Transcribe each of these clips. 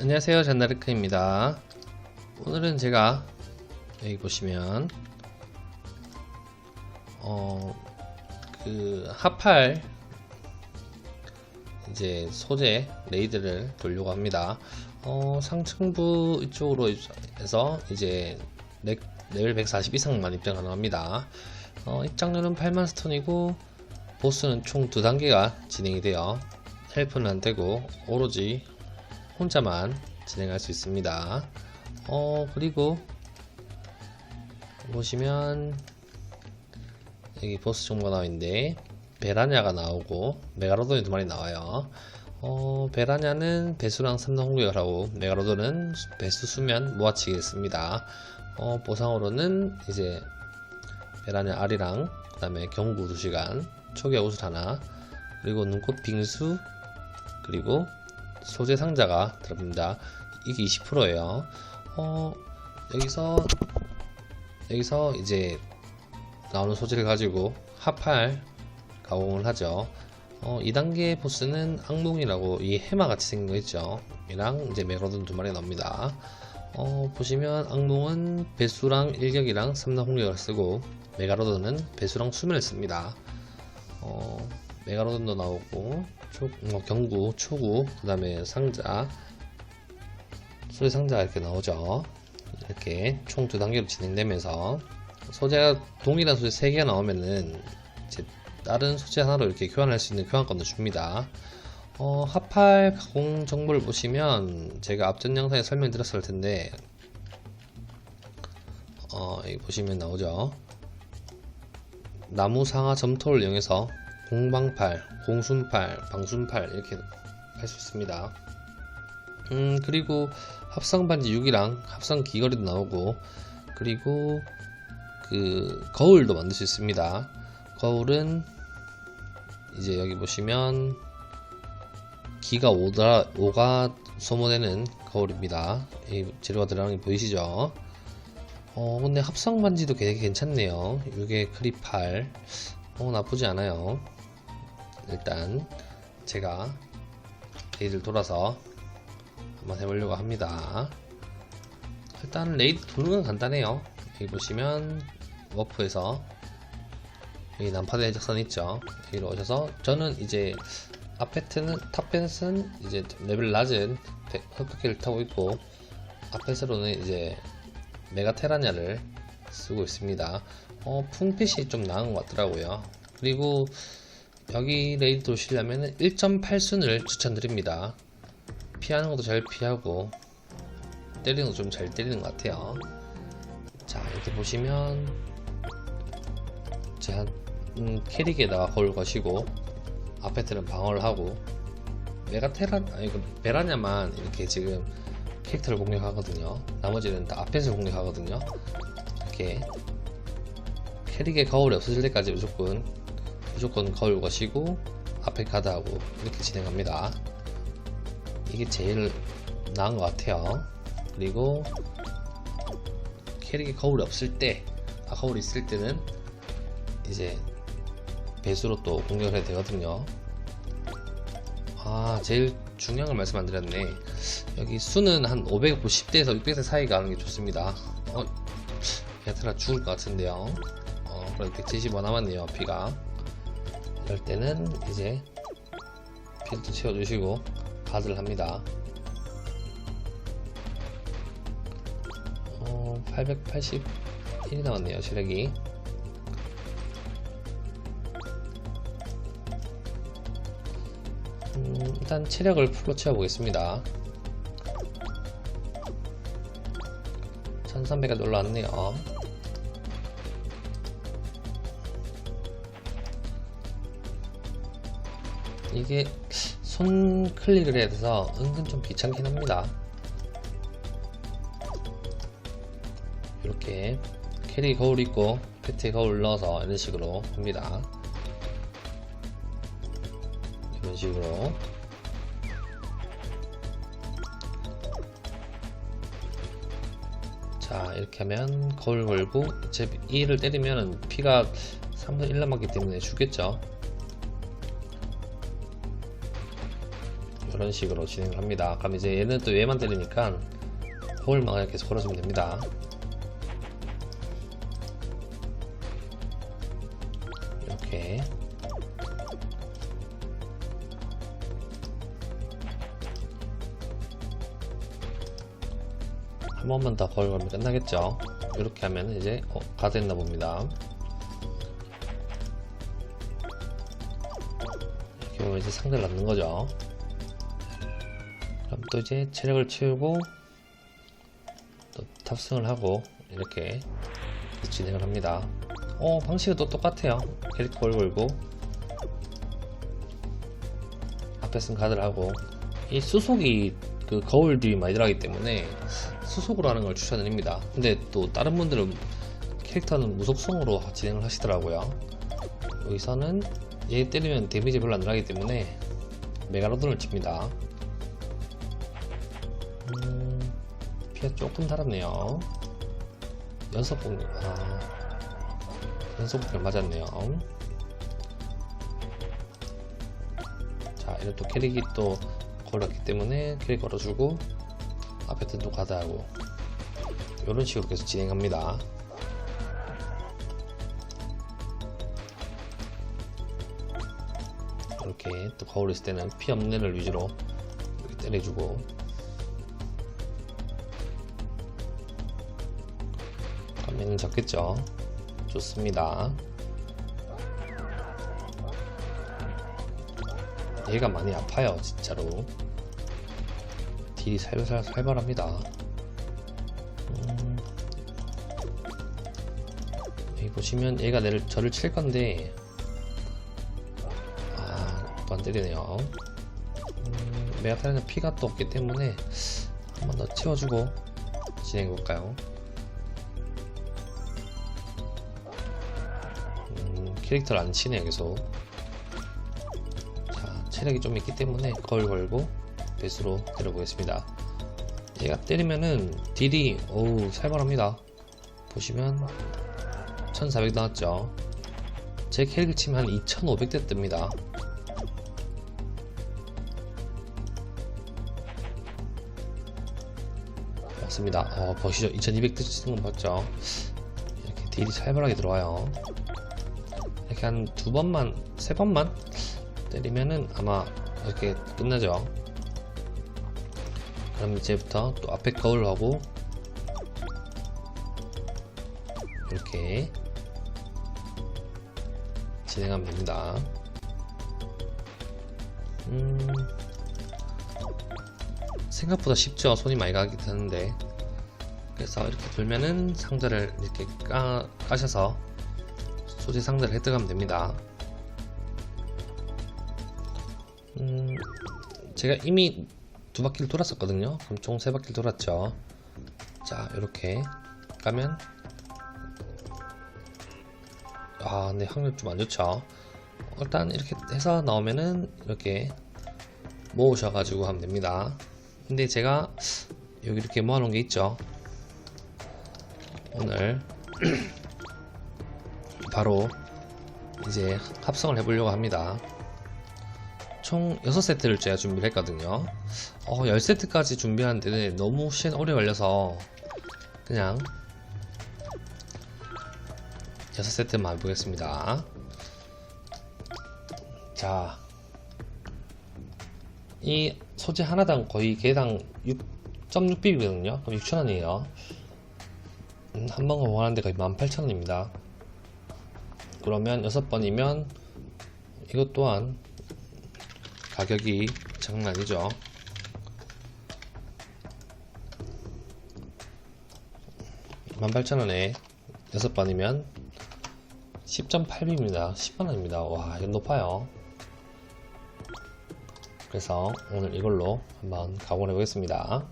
안녕하세요 잔나르크입니다. 오늘은 제가 여기 보시면 어 그 하팔 이제 소재 레이드를 돌려고 합니다. 어 상층부 이쪽으로 해서 이제 레, 레벨 140 이상만 입장 가능합니다. 어 입장료는 8만 스톤이고 보스는 총 두 단계가 진행이 돼요. 헬프는 안 되고 오로지 혼자만 진행할 수 있습니다. 어, 그리고 보시면 여기 보스 있는데 베라냐가 나오고 메가로돈이 두 마리 나와요. 어, 베라냐는 배수랑 삼성 공격을 하고 메가로돈은 배수 수면 모아치기했습니다. 어, 보상으로는 이제 베라냐 알이랑 그 다음에 경구 2시간 초기화 옷을 하나 그리고 눈꽃 빙수 그리고 소재 상자가 들어갑니다. 이게 20%예요. 어, 여기서 여기서 이제 나오는 소재를 가지고 하팔 가공을 하죠. 어, 2단계 보스는 악몽이라고 이 해마 같이 생긴 거 있죠. 이랑 이제 메로돈 두 마리 나옵니다. 어, 보시면 악몽은 배수랑 일격이랑 3단 공격을 쓰고 메가로돈은 배수랑 수면을 씁니다. 어, 메가로돈도 나오고 초, 어, 경구, 초구, 그 다음에 상자, 소재 상자 이렇게 나오죠. 이렇게 총 두 단계로 진행되면서 소재가 동일한 소재 3개가 나오면은 이제 다른 소재 하나로 이렇게 교환할 수 있는 교환권도 줍니다. 어, 하팔 가공 정보를 보시면 제가 앞전 영상에 설명드렸을 텐데 어, 여기 보시면 나오죠. 나무 상하 점토를 이용해서 공방팔, 공순팔, 방순팔 이렇게 할 수 있습니다. 음 그리고 합성 반지 6이랑 합성 귀걸이도 나오고 그리고 그 거울도 만들 수 있습니다. 거울은 이제 여기 보시면 기가 오다 오가 소모되는 거울입니다. 이 재료가 들어가는 게 보이시죠? 어 근데 합성 반지도 되게 괜찮네요. 이게 크리팔 어 나쁘지 않아요. 일단 제가 레이드를 돌아서 한번 해보려고 합니다. 일단 레이드 도는 건 간단해요. 여기 보시면 워프에서 여기 난파대 해적선 있죠. 여기로 오셔서 저는 이제 아페트는 탑펜스는 이제 레벨 낮은 흑흑기를 타고 있고 아페스로는 이제 메가테라냐를 쓰고 있습니다. 어, 풍핏이 좀 나은 것 같더라고요. 그리고 여기 레이드 도시려면 1.8순을 추천드립니다. 피하는 것도 잘 피하고 때리는 것도 좀 잘 때리는 것 같아요. 자 이렇게 보시면 제가 음, 캐릭에다가 거울 거시고 아페트는 방어를 하고 메가테라 아니 그 베라냐만 이렇게 지금 캐릭터를 공격하거든요. 나머지는 다 아펫을 공격하거든요. 이렇게 캐릭의 거울이 없어질 때까지 무조건 무조건 거울 거시고 앞에 카드하고 이렇게 진행합니다. 이게 제일 나은 것 같아요. 그리고 캐릭이 거울이 없을 때, 아, 거울이 있을 때는 이제 배수로 또 공격을 해야 되거든요. 아, 제일 중요한 걸 말씀 안 드렸네. 여기 수는 한 550대에서 600대 사이가 하는 게 좋습니다. 어, 야트라 죽을 것 같은데요. 어, 그래도 175 남았네요, 피가. 이럴 때는 이제 필드 채워주시고 가드를 합니다. 어, 881이 나왔네요, 체력이. 음, 일단 체력을 풀로 채워보겠습니다. 1300가 올라왔네요. 이게 손 클릭을 해야 돼서 은근 좀 귀찮긴 합니다. 이렇게 캐리 거울 있고 패트에 거울 넣어서 이런 식으로 합니다. 이런 식으로 자 이렇게 하면 거울 걸고 제 2를 때리면 피가 3분 1 남았기 때문에 죽겠죠 그런 식으로 진행을 합니다. 그럼 이제 얘는 또 얘만 때리니까 거울망을 계속 걸어주면 됩니다. 이렇게 한 번만 더 걸면 끝나겠죠. 이렇게 하면 이제 어, 다 됐나 봅니다. 이렇게 보면 이제 상대를 넣는 거죠. 이제 체력을 채우고 또 탑승을 하고 이렇게 진행을 합니다. 어 방식은 또 똑같아요. 캐릭터 걸 걸고 앞에 쓴 카드를 하고 이 수속이 그 거울들이 많이 들어가기 때문에 수속으로 하는 걸 추천드립니다. 근데 또 다른 분들은 캐릭터는 무속성으로 진행을 하시더라고요. 여기서는 얘 때리면 데미지 별로 안 들어가기 때문에 메가로돈을 칩니다. 음, 피가 조금 달았네요. 연속 공격, 아, 연속 공격 맞았네요. 자, 이런 또 캐릭이 또 걸었기 때문에 캐릭 걸어주고 앞에 뜬또 가드하고 이런 식으로 계속 진행합니다. 이렇게 또 거울 있을 때는 피 없는 애를 위주로 이렇게 때려주고 가면은 적겠죠. 좋습니다. 얘가 많이 아파요, 진짜로. 딜이 살살 살벌합니다. 음, 여기 보시면 얘가 내를 저를 칠 건데 아, 또안 때리네요. 음, 메가타르는 피가 또 없기 때문에 한 번 더 채워주고 진행해 볼까요? 캐릭터를 안 치네요, 계속. 자, 체력이 좀 있기 때문에 거울 걸고 배수로 때려보겠습니다. 얘가 때리면은 딜이 어우 살벌합니다. 보시면 1400 나왔죠. 제 캐릭 치면 한 2500대 뜹니다. 맞습니다. 어, 보시죠. 2200대 치는 거 봤죠? 이렇게 딜이 살벌하게 들어와요. 이렇게 한 두 번만, 세 번만 때리면은 아마 이렇게 끝나죠. 그럼 이제부터 또 앞에 거울 하고 이렇게 진행하면 됩니다. 음, 생각보다 쉽죠. 손이 많이 가긴 하는데 그래서 이렇게 돌면은 상자를 이렇게 까, 까셔서 소재 상자를 획득하면 됩니다. 음, 제가 이미 두 바퀴를 돌았었거든요. 그럼 총 세 바퀴를 돌았죠. 자, 이렇게 까면 아, 근데 확률 좀 안 좋죠. 일단 이렇게 해서 나오면은 이렇게 모으셔가지고 하면 됩니다. 근데 제가 여기 이렇게 모아놓은 게 있죠. 오늘 바로 이제 합성을 해보려고 합니다. 총 6세트를 제가 준비를 했거든요. 어, 10세트까지 준비하는데 너무 시간 오래 걸려서 그냥 6세트만 해보겠습니다. 자, 이 소재 하나당 거의 개당 6.6빕이거든요. 그럼 6,000원이에요. 음, 한 번가 원하는데 거의 18,000원입니다. 그러면 6번이면 이것 또한 가격이 장난 아니죠. 만8 0 0 0 원에 6번이면 10.8비입니다. 10만원입니다. 와, 이건 높아요. 그래서 오늘 이걸로 한번 가공해 보겠습니다.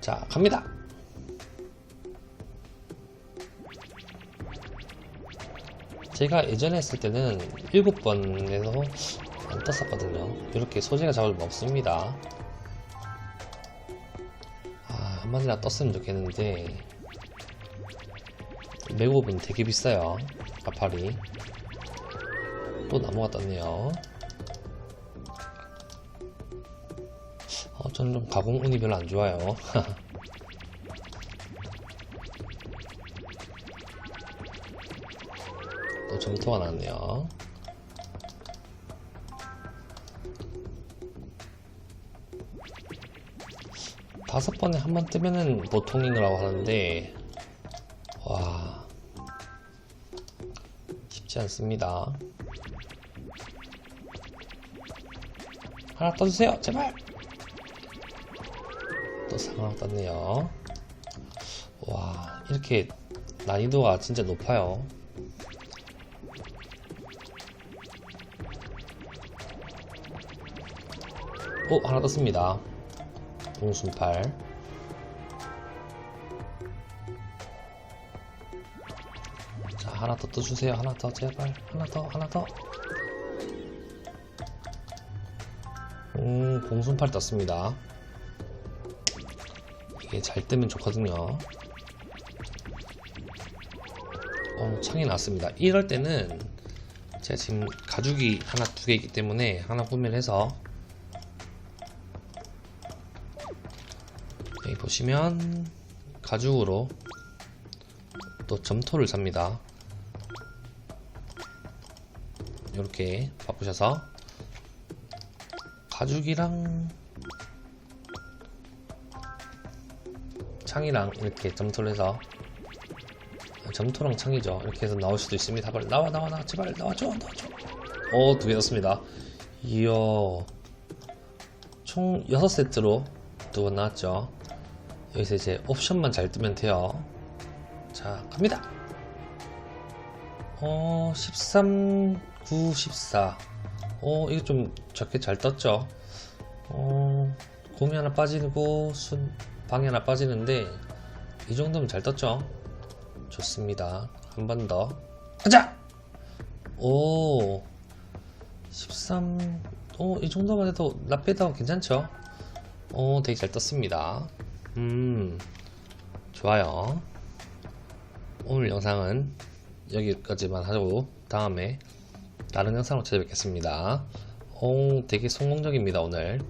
자, 갑니다! 제가 예전에 했을 때는 7번에서 안 떴었거든요. 이렇게 소재가 잘 없습니다. 아, 한 번이나 떴으면 좋겠는데 맥옵은 되게 비싸요. 아팔이 또 나무가 떴네요. 저는 좀 가공 운이 별로 안 좋아요. 점토가 나왔네요. 다섯 번에 한 번 뜨면은 보통인 거라고 하는데, 와, 쉽지 않습니다. 하나 떠주세요, 제발! 또 상황 떴네요. 와, 이렇게 난이도가 진짜 높아요. 오, 하나 떴습니다. 공순팔. 자, 하나 더 떠주세요. 하나 더, 제발. 하나 더, 하나 더. 음, 공순팔 떴습니다. 이게 잘 뜨면 좋거든요. 어, 창이 났습니다. 이럴 때는 제가 지금 가죽이 하나 두개 있기 때문에 하나 구매를 해서 보시면 가죽으로 또 점토를 삽니다. 이렇게 바꾸셔서 가죽이랑 창이랑 이렇게 점토를 해서 점토랑 창이죠. 이렇게 해서 나올 수도 있습니다. 나와 나와 나와 제발 나와줘 나와줘. 오두 개 넣습니다. 이야 총 6세트로 두 번 나왔죠. 여기서 이제 옵션만 잘 뜨면 돼요. 자 갑니다. 어 13, 9, 14. 어 이거 좀 적게 잘 떴죠. 어 곰이 하나 빠지고 순 방이 하나 빠지는데 이 정도면 잘 떴죠. 좋습니다. 한 번 더. 가자! 오, 13, 오, 이 정도만 해도 라페다가 괜찮죠? 오, 되게 잘 떴습니다. 음, 좋아요. 오늘 영상은 여기까지만 하고, 다음에 다른 영상으로 찾아뵙겠습니다. 오, 되게 성공적입니다, 오늘.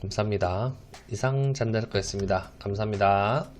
감사합니다. 이상 잔다르크였습니다. 감사합니다.